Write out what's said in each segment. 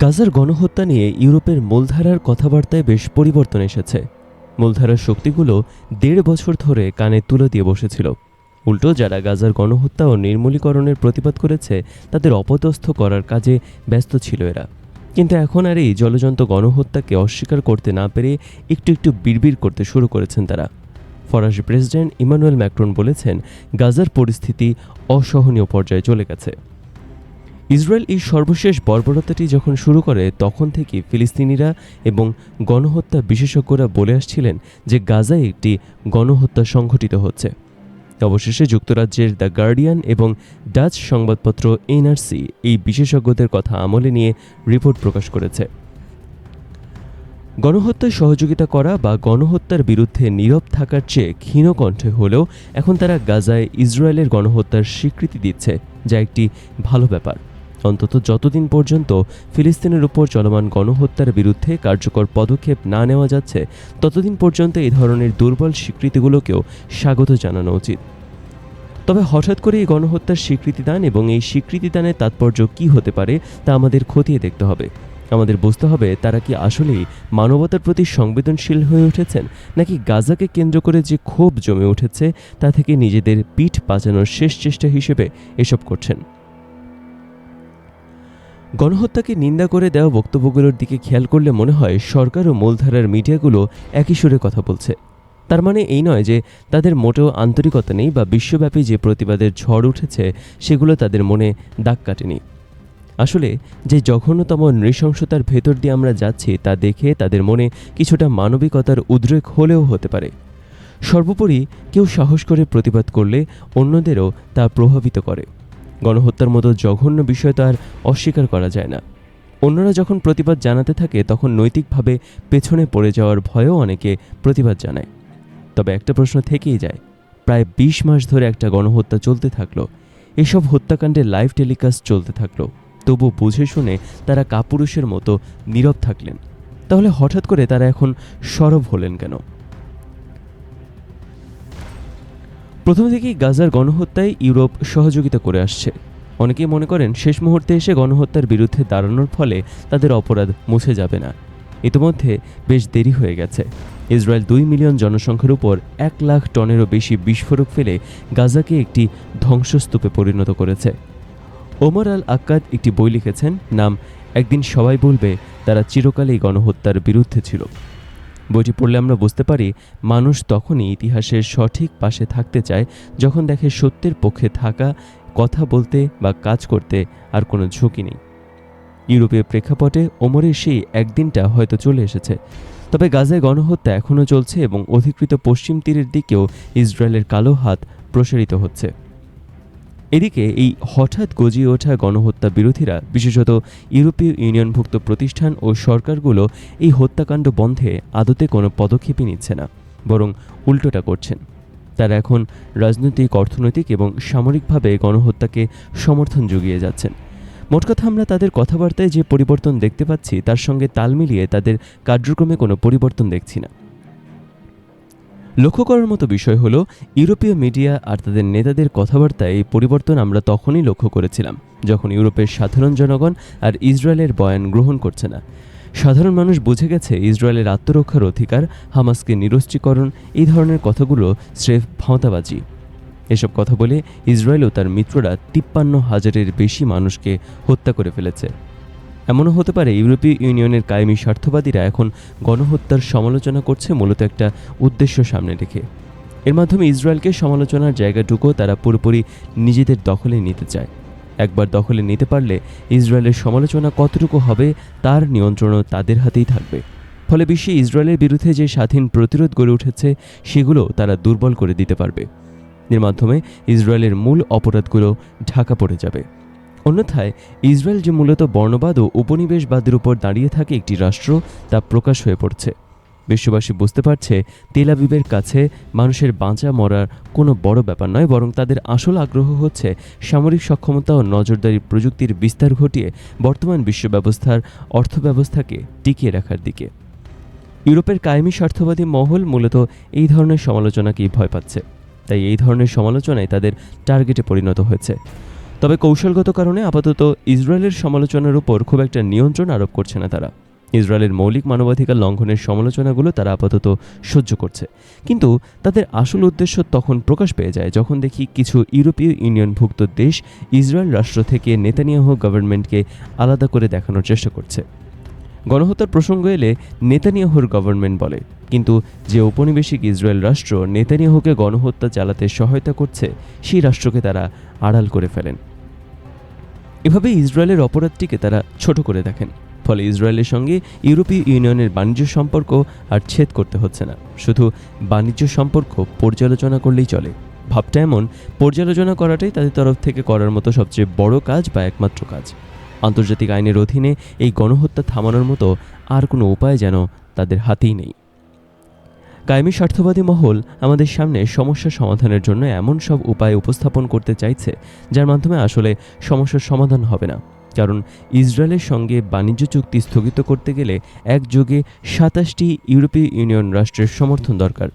গাজার গণহত্যা নিয়ে ইউরোপের মূলধারার কথাবার্তায় বেশ পরিবর্তন এসেছে। মূলধারার শক্তিগুলো দেড় বছর ধরে কানে তুলে দিয়ে বসেছিল। উল্টো যারা গাজার গণহত্যা ও নির্মূলীকরণের প্রতিবাদ করেছে, তাদের অপদস্থ করার কাজে ব্যস্ত ছিল এরা। কিন্তু এখন আর এই জলজন্ত গণহত্যাকে অস্বীকার করতে না পেরে একটু একটু বিড়বিড় করতে শুরু করেছেন তারা। ফরাসি প্রেসিডেন্ট ইমানুয়েল ম্যাক্রন বলেছেন, গাজার পরিস্থিতি অসহনীয় পর্যায়ে চলে গেছে। ইসরায়েল এই সর্বশেষ বর্বরতাটি যখন শুরু করে, তখন থেকে ফিলিস্তিনিরা এবং গণহত্যা বিশেষজ্ঞরা বলে আসছিলেন যে গাজায় একটি গণহত্যা সংঘটিত হচ্ছে। অবশেষে যুক্তরাজ্যের দ্য গার্ডিয়ান এবং ডাচ সংবাদপত্র এনআরসি এই বিশেষজ্ঞদের কথা আমলে নিয়ে রিপোর্ট প্রকাশ করেছে। গণহত্যায় সহযোগিতা করা বা গণহত্যার বিরুদ্ধে নীরব থাকার চেয়ে ক্ষীণ কণ্ঠে হলেও এখন তারা গাজায় ইসরায়েলের গণহত্যার স্বীকৃতি দিচ্ছে, যা একটি ভালো ব্যাপার। অন্তত যতদিন পর্যন্ত ফিলিস্তিনের উপর চলমান গণহত্যার বিরুদ্ধে কার্যকর পদক্ষেপ না নেওয়া যাচ্ছে, ততদিন পর্যন্ত এই ধরনের দুর্বল স্বীকৃতিগুলোকেও স্বাগত জানানো উচিত। তবে হঠাৎ করে এই গণহত্যার স্বীকৃতিদান এবং এই স্বীকৃতিদানের তাৎপর্য কী হতে পারে তা আমাদের খতিয়ে দেখতে হবে। আমাদের বুঝতে হবে তারা কি আসলেই মানবতার প্রতি সংবেদনশীল হয়ে উঠেছেন, নাকি গাজাকে কেন্দ্র করে যে ক্ষোভ জমে উঠেছে, তা থেকে নিজেদের পিঠ বাঁচানোর শেষ চেষ্টা হিসেবে এসব করছেন। গণহত্যাকে নিন্দা করে দেওয়া বক্তব্যগুলোর দিকে খেয়াল করলে মনে হয় সরকার ও মূলধারার মিডিয়াগুলো একই সুরে কথা বলছে। তার মানে এই নয় যে তাদের মোটেও আন্তরিকতা নেই বা বিশ্বব্যাপী যে প্রতিবাদের ঝড় উঠেছে সেগুলো তাদের মনে দাগ কাটেনি। আসলে যে জঘন্যতম নৃশংসতার ভেতর দিয়ে আমরা যাচ্ছি তা দেখে তাদের মনে কিছুটা মানবিকতার উদ্রেক হলেও হতে পারে। সর্বোপরি কেউ সাহস করে প্রতিবাদ করলে অন্যদেরও তা প্রভাবিত করে। গণহত্যার মতো জঘন্য বিষয় তো আর অস্বীকার করা যায় না। অন্যরা যখন প্রতিবাদ জানাতে থাকে, তখন নৈতিকভাবে পেছনে পড়ে যাওয়ার ভয়েও অনেকে প্রতিবাদ জানায়। তবে একটা প্রশ্ন থেকেই যায়, প্রায় বিশ মাস ধরে একটা গণহত্যা চলতে থাকল। এসব হত্যাকাণ্ডে লাইভ টেলিকাস্ট চলতে থাকল। তবু বুঝে শুনে তারা কাপুরুষের মতো নীরব থাকলেন। তাহলে হঠাৎ করে তারা এখন সরব হলেন কেন? প্রথম থেকেই গাজার গণহত্যায় ইউরোপ সহযোগিতা করে আসছে। অনেকেই মনে করেন শেষ মুহূর্তে এসে গণহত্যার বিরুদ্ধে দাঁড়ানোর ফলে তাদের অপরাধ মুছে যাবে না। ইতিমধ্যে বেশ দেরি হয়ে গেছে। ইসরায়েল দুই মিলিয়ন জনসংখ্যার উপর এক লাখ টনেরও বেশি বিস্ফোরক ফেলে গাজাকে একটি ধ্বংসস্তূপে পরিণত করেছে। ওমর আল আক্কাদ একটি বই লিখেছেন, নাম একদিন সবাই বলবে তারা চিরকালেই গণহত্যার বিরুদ্ধে ছিল। বইটি পড়লে আমরা বুঝতে পারি, মানুষ তখনই ইতিহাসের সঠিক পাশে থাকতে চায় যখন দেখে সত্যের পক্ষে থাকা, কথা বলতে বা কাজ করতে আর কোনো ঝুঁকি নেই। ইউরোপীয় প্রেক্ষাপটে ওমরের সেই একদিনটা হয়তো চলে এসেছে। তবে গাজায় গণহত্যা এখনও চলছে এবং অধিকৃত পশ্চিম তীরের দিকেও ইসরায়েলের কালো হাত প্রসারিত হচ্ছে। এদিকে এই হঠাৎ গজিয়ে ওঠা গণহত্যা বিরোধীরা, বিশেষত ইউরোপীয় ইউনিয়নভুক্ত প্রতিষ্ঠান ও সরকারগুলো এই হত্যাকাণ্ড বন্ধে আদতে কোনো পদক্ষেপই নিচ্ছে না, বরং উল্টোটা করছেন। তারা এখন রাজনৈতিক, অর্থনৈতিক এবং সামরিকভাবে গণহত্যাকে সমর্থন জুগিয়ে যাচ্ছেন। মোট কথা আমরা তাদের কথাবার্তায় যে পরিবর্তন দেখতে পাচ্ছি, তার সঙ্গে তাল মিলিয়ে তাদের কার্যক্রমে কোনো পরিবর্তন দেখছি না। লক্ষ্য করার মতো বিষয় হলো, ইউরোপীয় মিডিয়া আর তাদের নেতাদের কথাবার্তায় এই পরিবর্তন আমরা তখনই লক্ষ্য করেছিলাম, যখন ইউরোপের সাধারণ জনগণ আর ইসরায়েলের বয়ান গ্রহণ করছে না। সাধারণ মানুষ বুঝে গেছে ইসরায়েলের আত্মরক্ষার অধিকার, হামাসকে নিরস্ত্রীকরণ, এই ধরনের কথাগুলো স্রেফ ভাঁওতাবাজি এসব কথা বলে ইসরায়েল ও তার মিত্ররা তিপ্পান্ন হাজারের বেশি মানুষকে হত্যা করে ফেলেছে। এমনও হতে পারে, ইউরোপীয় ইউনিয়নের কায়েমি স্বার্থবাদীরা এখন গণহত্যার সমালোচনা করছে মূলত একটা উদ্দেশ্য সামনে রেখে। এর মাধ্যমে ইসরায়েলকে সমালোচনার জায়গাটুকু তারা পুরোপুরি নিজেদের দখলে নিতে চায়। একবার দখলে নিতে পারলে ইসরায়েলের সমালোচনা কতটুকু হবে তার নিয়ন্ত্রণও তাদের হাতেই থাকবে। ফলে বিশ্বে ইসরায়েলের বিরুদ্ধে যে স্বাধীন প্রতিরোধ গড়ে উঠেছে, সেগুলো তারা দুর্বল করে দিতে পারবে। এর মাধ্যমে ইসরায়েলের মূল অপরাধগুলো ঢাকা পড়ে যাবে। অন্যথায়, ইসরায়েল যে মূলত বর্ণবাদ ও উপনিবেশবাদের উপর দাঁড়িয়ে থাকে একটি রাষ্ট্র, তা প্রকাশ হয়ে পড়ছে। বিশ্ববাসী বুঝতে পারছে, তেল আবিবের কাছে মানুষের বাঁচা মরার কোনো বড় ব্যাপার নয়, বরং তাদের আসল আগ্রহ হচ্ছে সামরিক সক্ষমতা ও নজরদারি প্রযুক্তির বিস্তার ঘটিয়ে বর্তমান বিশ্ব ব্যবস্থার অর্থব্যবস্থাকে টিকিয়ে রাখার দিকে। ইউরোপের কায়েমি স্বার্থবাদী মহল মূলত এই ধরনের সমালোচনাকেই ভয় পাচ্ছে। তাই এই ধরনের সমালোচনায় তাদের টার্গেটে পরিণত হয়েছে। তবে কৌশলগত কারণে আপাতত ইসরায়েলের সমালোচনার উপর খুব একটা নিয়ন্ত্রণ আরোপ করছে না তারা। ইসরায়েলের মৌলিক মানবাধিকার লঙ্ঘনের সমালোচনাগুলো তারা আপাতত সহ্য করছে। কিন্তু তাদের আসল উদ্দেশ্য তখন প্রকাশ পেয়ে যায়, যখন দেখি কিছু ইউরোপীয় ইউনিয়নভুক্ত দেশ ইসরায়েল রাষ্ট্র থেকে নেতানিয়াহ গভর্নমেন্টকে আলাদা করে দেখানোর চেষ্টা করছে। গণহত্যার প্রসঙ্গ এলে নেতানিয়াহুর গভর্নমেন্ট বলে, কিন্তু যে ঔপনিবেশিক ইসরায়েল রাষ্ট্র নেতানিয়াহুকে গণহত্যা চালাতে সহায়তা করছে, সেই রাষ্ট্রকে তারা আড়াল করে ফেলেন। এভাবে ইসরায়েলের অপরাধটিকে তারা ছোট করে দেখেন। ফলে ইসরায়েলের সঙ্গে ইউরোপীয় ইউনিয়নের বাণিজ্য সম্পর্ক আর ছেদ করতে হচ্ছে না। শুধু বাণিজ্য সম্পর্ক পর্যালোচনা করলেই চলে। ভাবটা এমন, পর্যালোচনা করাটাই তাদের তরফ থেকে করার মতো সবচেয়ে বড় কাজ বা একমাত্র কাজ। আন্তর্জাতিক আইনের অধীনে এই গণহত্যা থামানোর মতো আর কোনো উপায় যেন তাদের হাতেই নেই। কায়েমি স্বার্থবাদী মহল আমাদের সামনে সমস্যা সমাধানের জন্য এমন সব উপায় উপস্থাপন করতে চাইছে, যার মাধ্যমে আসলে সমস্যার সমাধান হবে না। কারণ ইসরায়েলের সঙ্গে বাণিজ্য চুক্তি স্থগিত করতে গেলে একযোগে সাতাশটি ইউরোপীয় ইউনিয়ন রাষ্ট্রের সমর্থন দরকার।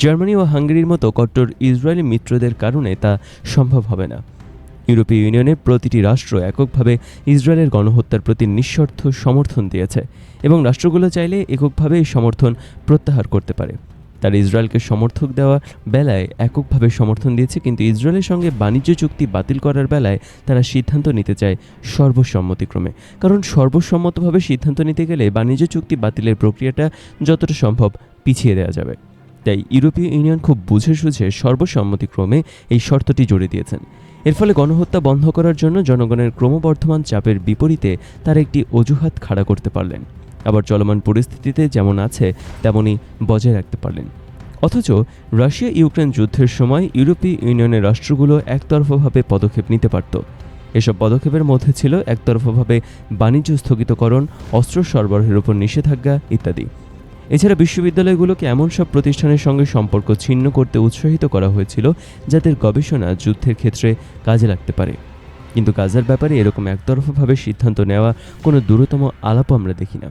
জার্মানি ও হাঙ্গেরির মতো কট্টর ইসরায়েলি মিত্রদের কারণে তা সম্ভব হবে না। ইউরোপীয় ইউনিয়নের প্রতিটি রাষ্ট্র এককভাবে ইসরায়েলের গণহত্যার প্রতি নিঃশর্ত সমর্থন দিয়েছে এবং রাষ্ট্রগুলো চাইলে এককভাবে এই সমর্থন প্রত্যাহার করতে পারে। তারা ইসরায়েলকে সমর্থক দেওয়া বেলায় এককভাবে সমর্থন দিয়েছে, কিন্তু ইসরায়েলের সঙ্গে বাণিজ্য চুক্তি বাতিল করার বেলায় তারা সিদ্ধান্ত নিতে চায় সর্বসম্মতিক্রমে। কারণ সর্বসম্মতভাবে সিদ্ধান্ত নিতে গেলে বাণিজ্য চুক্তি বাতিলের প্রক্রিয়াটা যতটা সম্ভব পিছিয়ে দেওয়া যাবে। তাই ইউরোপীয় ইউনিয়ন খুব বুঝে সুঝে সর্বসম্মতিক্রমে এই শর্তটি জুড়ে দিয়েছেন। এর ফলে গণহত্যা বন্ধ করার জন্য জনগণের ক্রমবর্ধমান চাপের বিপরীতে তারা একটি অজুহাত খাড়া করতে পারলেন। আবার চলমান পরিস্থিতিতে যেমন আছে, তেমনই বজায় রাখতে পারলেন। অথচ রাশিয়া ইউক্রেন যুদ্ধের সময় ইউরোপীয় ইউনিয়নের রাষ্ট্রগুলো একতরফাভাবে পদক্ষেপ নিতে পারত। এসব পদক্ষেপের মধ্যে ছিল একতরফাভাবে বাণিজ্য স্থগিতকরণ, অস্ত্র সরবরাহের উপর নিষেধাজ্ঞা ইত্যাদি। এছাড়া বিশ্ববিদ্যালয়গুলোকে এমন সব প্রতিষ্ঠানের সঙ্গে সম্পর্ক ছিন্ন করতে উৎসাহিত করা হয়েছিল যাদের গবেষণা যুদ্ধের ক্ষেত্রে কাজে লাগতে পারে। কিন্তু গাজার ব্যাপারে এরকম একতরফাভাবে সিদ্ধান্ত নেওয়া কোনো দূরতম আলাপও আমরা দেখি না।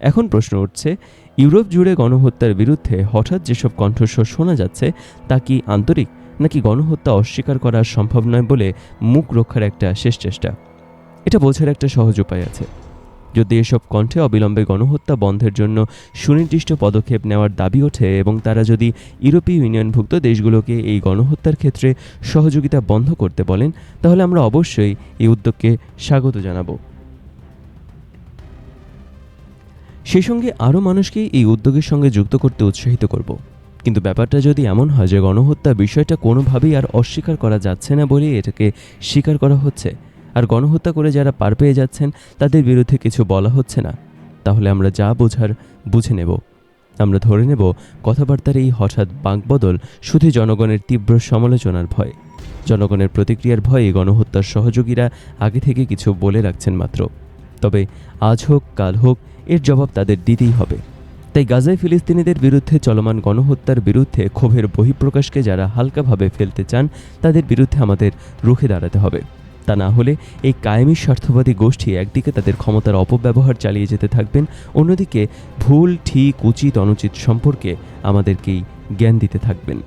এখন প্রশ্ন উঠছে, ইউরোপ জুড়ে গণহত্যার বিরুদ্ধে হঠাৎ যেসব কণ্ঠস্বর শোনা যাচ্ছে, তা কি আন্তরিক নাকি গণহত্যা অস্বীকার করা সম্ভব নয় বলে মুখ রক্ষার একটা শেষ চেষ্টা? এটা বোঝার একটা সহজ উপায় আছে। যদি এসব কণ্ঠে অবিলম্বে গণহত্যা বন্ধের জন্য সুনির্দিষ্ট পদক্ষেপ নেওয়ার দাবি ওঠে এবং তারা যদি ইউরোপীয় ইউনিয়নভুক্ত দেশগুলোকে এই গণহত্যার ক্ষেত্রে সহযোগিতা বন্ধ করতে বলেন, তাহলে আমরা অবশ্যই এই উদ্যোগকে স্বাগত জানাব। সেই সঙ্গে আরও মানুষকে এই উদ্যোগের সঙ্গে যুক্ত করতে উৎসাহিত করব। কিন্তু ব্যাপারটা যদি এমন হয় যে গণহত্যা বিষয়টা কোনোভাবেই আর অস্বীকার করা যাচ্ছে না বলেই এটাকে স্বীকার করা হচ্ছে আর গণহত্যা করে যারা পার পেয়ে যাচ্ছেন, তাদের বিরুদ্ধে কিছু বলা হচ্ছে না। তাহলে আমরা যা বোঝার বুঝে নেব। আমরা ধরে নেব, কথাবার্তার এই হঠাৎ বাঁকবদল শুধু জনগণের তীব্র সমালোচনার ভয়। জনগণের প্রতিক্রিয়ার ভয়ে গণহত্যার সহযোগীরা আগে থেকে কিছু বলে রাখছেন মাত্র। তবে আজ হোক, কাল হোক, এর জবাব তাদের দিতেই হবে। তাই গাজায় ফিলিস্তিনিদের বিরুদ্ধে চলমান গণহত্যার বিরুদ্ধে ক্ষোভের বহিঃপ্রকাশকে যারা হালকাভাবে ফেলতে চান, তাদের বিরুদ্ধে আমাদের রুখে দাঁড়াতে হবে। তা না হলে এই কায়েমি স্বার্থবাদী গোষ্ঠী একদিকে তাদের ক্ষমতার অপব্যবহার চালিয়ে যেতে থাকবেন, অন্যদিকে ভুল, ঠিক, উচিত, অনুচিত সম্পর্কে আমাদেরকেই জ্ঞান দিতে থাকবেন।